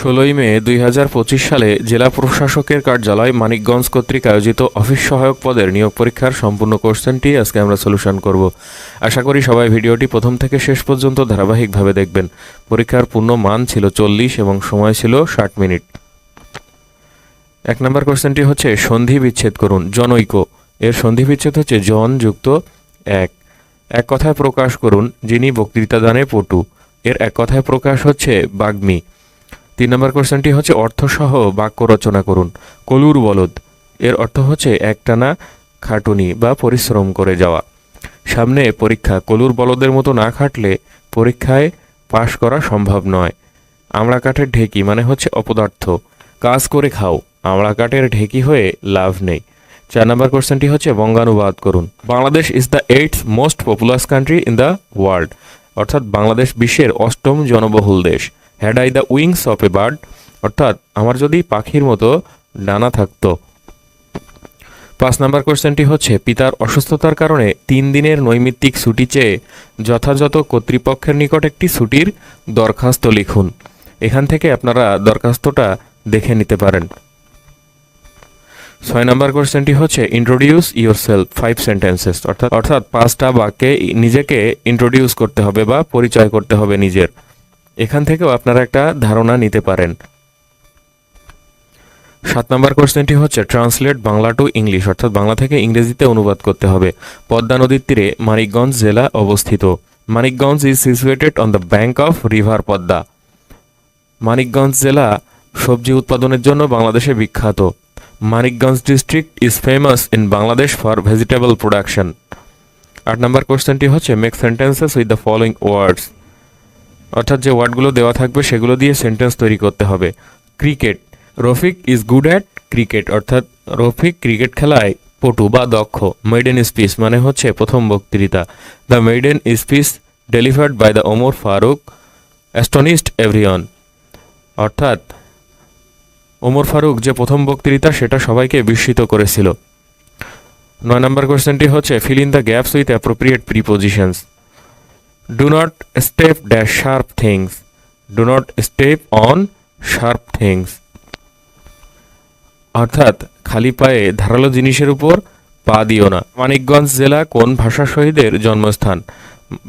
ষোলোই মে দুই হাজার পঁচিশ সালে জেলা প্রশাসকের কার্যালয় মানিকগঞ্জ কর্তৃক আয়োজিত অফিস সহায়ক পদের নিয়োগ পরীক্ষার সম্পূর্ণ কোশ্চেনটি আজকে আমরা সলিউশন করব। আশা করি সবাই ভিডিওটি প্রথম থেকে শেষ পর্যন্ত ধারাবাহিকভাবে দেখবেন। পরীক্ষার পূর্ণ মান ছিল চল্লিশ এবং সময় ছিল ষাট মিনিট। এক নম্বর কোশ্চেনটি হচ্ছে সন্ধি বিচ্ছেদ করুন জনৈক এর সন্ধি বিচ্ছেদ হচ্ছে জন যুক্ত এক। এক কথায় প্রকাশ করুন, যিনি বক্তৃতা দানে পটু। এর এক কথায় প্রকাশ হচ্ছে বাগ্মী। তিন নম্বর কোশ্চেনটি হচ্ছে অর্থসহ বাক্য রচনা করুন। কলুর বলদ। এর অর্থ হচ্ছে একটানা খাটুনি বা পরিশ্রম করে যাওয়া। সামনে পরীক্ষা। কলুর বলদের মতো না খাটলে পরীক্ষায় পাশ করা সম্ভব নয়। আমড়া কাঠের ঢেকি মানে হচ্ছে অপদার্থ। কাজ করে খাও। আমড়া কাঠের ঢেকি হয়ে লাভ নেই। চার নম্বর কোশ্চেনটি হচ্ছে বঙ্গানুবাদ করুন। Bangladesh is the eight most populous country in the world অর্থাৎ বাংলাদেশ বিশ্বের অষ্টম জনবহুল দেশ। Had I the wings of a bird অর্থাৎ আমার যদি পাখির মতো ডানা থাকতো। পাঁচ নাম্বার কোশ্চেনটি হচ্ছে, পিতার অসুস্থতার কারণে তিন দিনের নৈমিত্তিক ছুটি চেয়ে যথাযথ কর্তৃপক্ষের নিকট একটি ছুটির দরখাস্ত লিখুন। এখান থেকে আপনারা দরখাস্তটা দেখে নিতে পারেন। ছয় নম্বর কোশ্চেনটি হচ্ছে introduce yourself five sentences অর্থাৎ অর্থাৎ পাঁচটা বাক্যে নিজেকে ইন্ট্রোডিউস করতে হবে বা পরিচয় করতে হবে নিজের। এখান থেকেও আপনারা একটা ধারণা নিতে পারেন। সাত নম্বর কোশ্চেনটি হচ্ছে ট্রান্সলেট বাংলা টু ইংলিশ অর্থাৎ বাংলা থেকে ইংরেজিতে অনুবাদ করতে হবে। পদ্মা নদীর তীরে মানিকগঞ্জ জেলা অবস্থিত। Manikganj is situated on the bank of river Padma Manikganj জেলা সবজি উৎপাদনের জন্য বাংলাদেশে বিখ্যাত। Manikganj district is famous in Bangladesh for vegetable production আট নম্বর কোশ্চেনটি হচ্ছে make sentences with the following words অর্থাৎ যে ওয়ার্ডগুলো দেওয়া থাকবে সেগুলো দিয়ে সেন্টেন্স তৈরি করতে হবে। Cricket. Rafiq is good at cricket. অর্থাৎ রফিক ক্রিকেট খেলায় পটু বা দক্ষ। মেডেন স্পিচ মানে হচ্ছে প্রথম বক্তৃতা। The maiden speech delivered by the Omar Faruk, astonished everyone. অর্থাৎ ওমর ফারুক যে প্রথম বক্তৃতা, সেটা সবাইকে বিস্মিত করেছিল। নয় নম্বর কোশ্চেনটি হচ্ছে fill in the gaps with appropriate prepositions do not step dash sharp things do not step on sharp things অর্থাৎ খালি পায়ে ধারালো জিনিসের উপর পা দিও না। মানিকগঞ্জ জেলা কোন ভাষা শহীদের জন্মস্থান?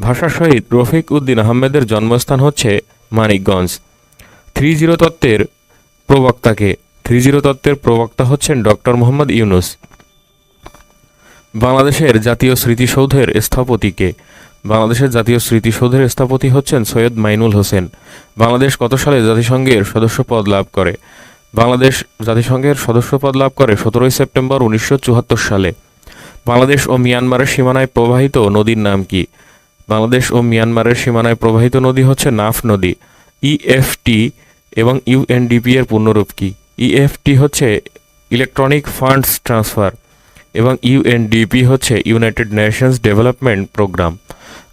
ভাষা শহীদ রফিক উদ্দিন আহমেদের জন্মস্থান হচ্ছে মানিকগঞ্জ। থ্রি জিরো তত্ত্বের প্রবক্তাকে। থ্রি জিরো তত্ত্বের প্রবক্তা হচ্ছেন ডক্টর মোহাম্মদ ইউনুস। বাংলাদেশের জাতীয় স্মৃতিসৌধের স্থপতিকে। বাংলাদেশের জাতীয় স্মৃতিসৌধের স্থপতি হচ্ছেন সৈয়দ মাইনুল হোসেন। বাংলাদেশ কত সালে জাতিসংঘের সদস্যপদ লাভ করে? বাংলাদেশ জাতিসংঘের সদস্যপদ লাভ করে সতেরোই সেপ্টেম্বর উনিশশো চুয়াত্তর সালে। বাংলাদেশ ও মিয়ানমারের সীমানায় প্রবাহিত নদীর নাম কি? বাংলাদেশ ও মিয়ানমারের সীমানায় প্রবাহিত নদী হচ্ছে নাফ নদী। ইএফটি এবং ইউএনডিপি এর পূর্ণরূপ কি? ইএফটি হচ্ছে ইলেকট্রনিক ফান্ডস ট্রান্সফার এবং ইউএনডিপি হচ্ছে ইউনাইটেড নেশনস ডেভেলপমেন্ট প্রোগ্রাম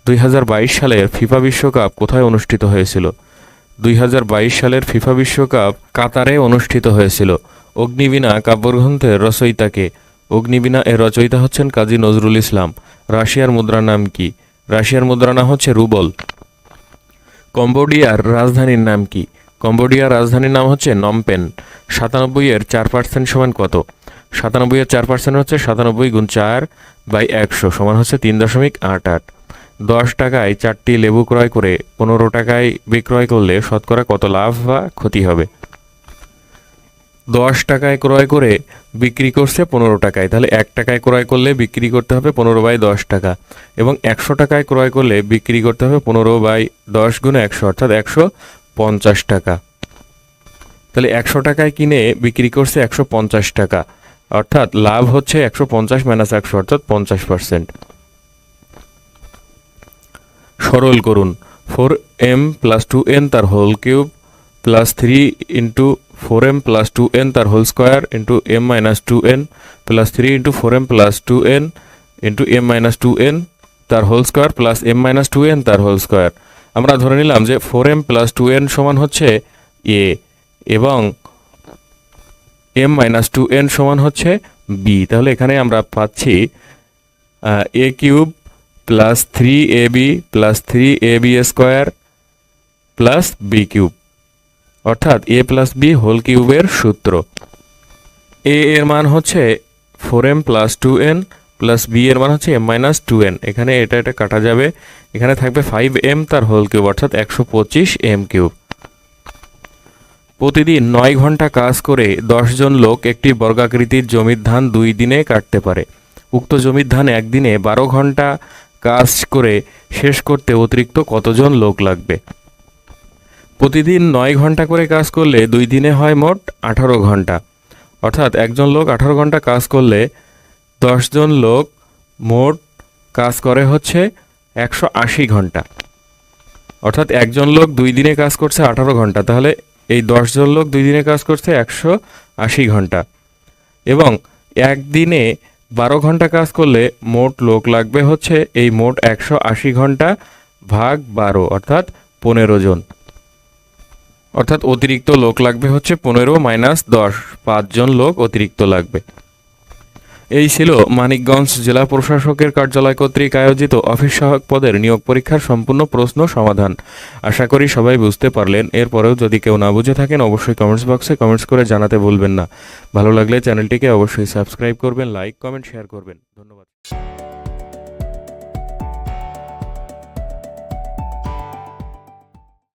দুই হাজার বাইশ সালের ফিফা বিশ্বকাপ কোথায় অনুষ্ঠিত হয়েছিল? দুই হাজার বাইশ সালের ফিফা বিশ্বকাপ কাতারে অনুষ্ঠিত হয়েছিল। অগ্নিবীণা কাব্যগ্রন্থের রচয়িতাকে অগ্নিবীণা এর রচয়িতা হচ্ছেন কাজী নজরুল ইসলাম। রাশিয়ার মুদ্রার নাম কি? রাশিয়ার মুদ্রা নাম হচ্ছে রুবল। কম্বোডিয়ার রাজধানীর নাম কি? কম্বোডিয়ার রাজধানীর নাম হচ্ছে নমপেন। সাতানব্বই এর চার পার্সেন্ট সমান কত? সাতানব্বই এর চার পার্সেন্ট হচ্ছে সাতানব্বই গুণ চার বাই একশো সমান হচ্ছে তিন দশমিক আট আট। দশ টাকায় চারটি লেবু ক্রয় করে পনেরো টাকায় বিক্রয় করলে শতকরা কত লাভ বা ক্ষতি হবে? দশ টাকায় ক্রয় করে বিক্রি করছে পনেরো টাকায়, তাহলে এক টাকায় ক্রয় করলে বিক্রি করতে হবে পনেরো বাই দশ টাকা এবং একশো টাকায় ক্রয় করলে বিক্রি করতে হবে পনেরো বাই দশ গুণে একশো, অর্থাৎ একশো পঞ্চাশ টাকা। তাহলে একশো টাকায় কিনে বিক্রি করছে একশো পঞ্চাশ টাকা, অর্থাৎ লাভ হচ্ছে একশো পঞ্চাশ মাইনাস একশো, অর্থাৎ পঞ্চাশ পার্সেন্ট সরল করুন। Four M plus two N তার whole cube plus three into four M plus two N তার whole square into M minus two N plus three into four M plus two N into M minus two N তার whole square plus M minus two N তার whole square. আমরা ধরে নিলাম যে four M plus two N সমান হচ্ছে এ এবং M minus two N সমান হচ্ছে বি। তাহলে এখানে আমরা পাচ্ছি A cube plus three A B plus three A B square plus B cube অর্থাৎ এ প্লাস বি হোল কিউবের সূত্র। এ এর মান হচ্ছে four M plus two N plus B এর মান হচ্ছে এম মাইনাস টু এন এখানে এটা এটা কাটা যাবে। এখানে থাকবে ফাইভ এম তার হোল কিউব অর্থাৎ একশো পঁচিশ এম কিউব প্রতিদিন নয় ঘণ্টা কাজ করে দশজন লোক একটি বর্গাকৃতির জমির ধান দুই দিনে কাটতে পারে। উক্ত জমির ধান একদিনে বারো ঘণ্টা কাজ করে শেষ করতে অতিরিক্ত কতজন লোক লাগবে? প্রতিদিন নয় ঘণ্টা করে কাজ করলে দুই দিনে হয় মোট আঠারো ঘণ্টা। অর্থাৎ একজন লোক আঠারো ঘণ্টা কাজ করলে দশজন লোক মোট কাজ করে হচ্ছে একশো আশি ঘণ্টা। অর্থাৎ একজন লোক দুই দিনে কাজ করছে আঠারো ঘণ্টা, তাহলে এই দশজন লোক দুই দিনে কাজ করছে একশো আশি ঘণ্টা। এবং একদিনে বারো ঘণ্টা কাজ করলে মোট লোক লাগবে হচ্ছে এই মোট একশো আশি ঘণ্টা ভাগ বারো, অর্থাৎ পনেরো জন। অর্থাৎ অতিরিক্ত লোক লাগবে হচ্ছে পনেরো মাইনাস দশ পাঁচজন লোক অতিরিক্ত লাগবে। এই ছিল মানিকগঞ্জ জেলা প্রশাসকের কার্যালয় কর্তৃক আয়োজিত অফিস সহায়ক পদের নিয়োগ পরীক্ষার সম্পূর্ণ প্রশ্ন সমাধান। আশা করি সবাই বুঝতে পারলেন। এরপরেও যদি কেউ না বুঝে থাকেন, অবশ্যই কমেন্টস বক্সে কমেন্টস করে জানাতে ভুলবেন না। ভালো লাগলে চ্যানেলটিকে অবশ্যই সাবস্ক্রাইব করবেন লাইক কমেন্ট শেয়ার করবেন। ধন্যবাদ।